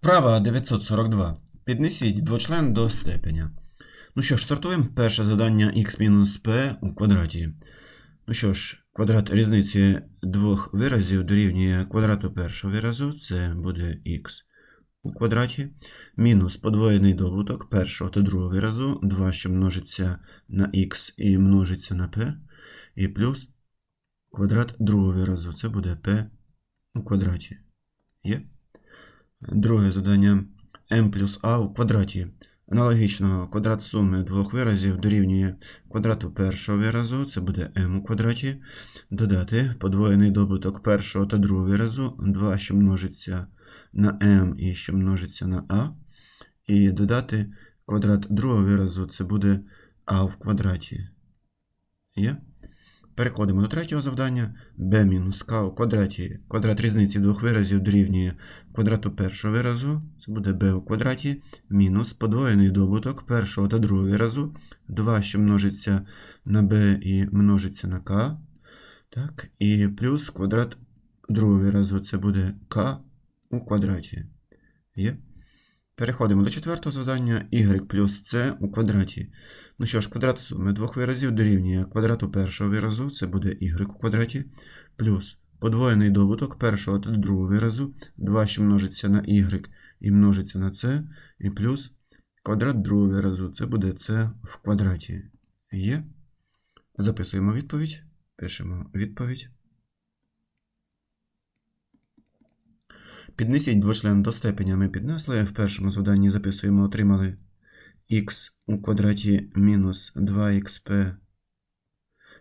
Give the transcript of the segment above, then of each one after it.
Вправа 942. Піднесіть двочлен до степеня. Ну що ж, стартуємо. Перше завдання х-p у квадраті. Ну що ж, квадрат різниці двох виразів дорівнює квадрату першого виразу, це буде х у квадраті, мінус подвоєний добуток першого та другого виразу, 2, що множиться на х і множиться на p, і плюс квадрат другого виразу, це буде p у квадраті. Є? Друге завдання m плюс a у квадраті. Аналогічно квадрат суми двох виразів дорівнює квадрату першого виразу, це буде m у квадраті. Додати подвоєний добуток першого та другого виразу, 2, що множиться на m і що множиться на a. І додати квадрат другого виразу, це буде a в квадраті. Є? Переходимо до третього завдання. b мінус k у квадраті. Квадрат різниці двох виразів дорівнює квадрату першого виразу. Це буде b у квадраті. Мінус подвоєний добуток першого та другого виразу. 2, що множиться на b і множиться на k. Так, і плюс квадрат другого виразу. Це буде k у квадраті. Є? Переходимо до четвертого завдання. y плюс c у квадраті. Ну що ж, квадрат суми двох виразів дорівнює квадрату першого виразу, це буде y у квадраті, плюс подвоєний добуток першого та другого виразу, 2, що множиться на y і множиться на c, і плюс квадрат другого виразу, це буде c в квадраті. Є. Записуємо відповідь. Пишемо відповідь. Піднесіть двочлен до степеня ми піднесли. В першому завданні записуємо, отримали х у квадраті мінус 2xp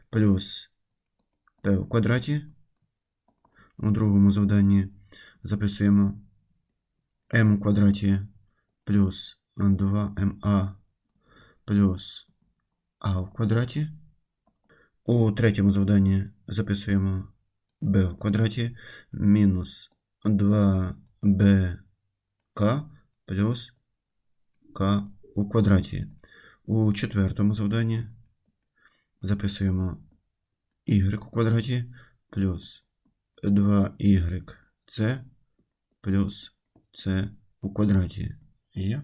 плюс p у квадраті. У другому завданні записуємо m у квадраті плюс 2ma плюс a в квадраті. У третьому завданні записуємо b в квадраті мінус 2bk плюс k у квадраті. У четвертому завданні записуємо y у квадраті плюс 2yc плюс c у квадраті. Є?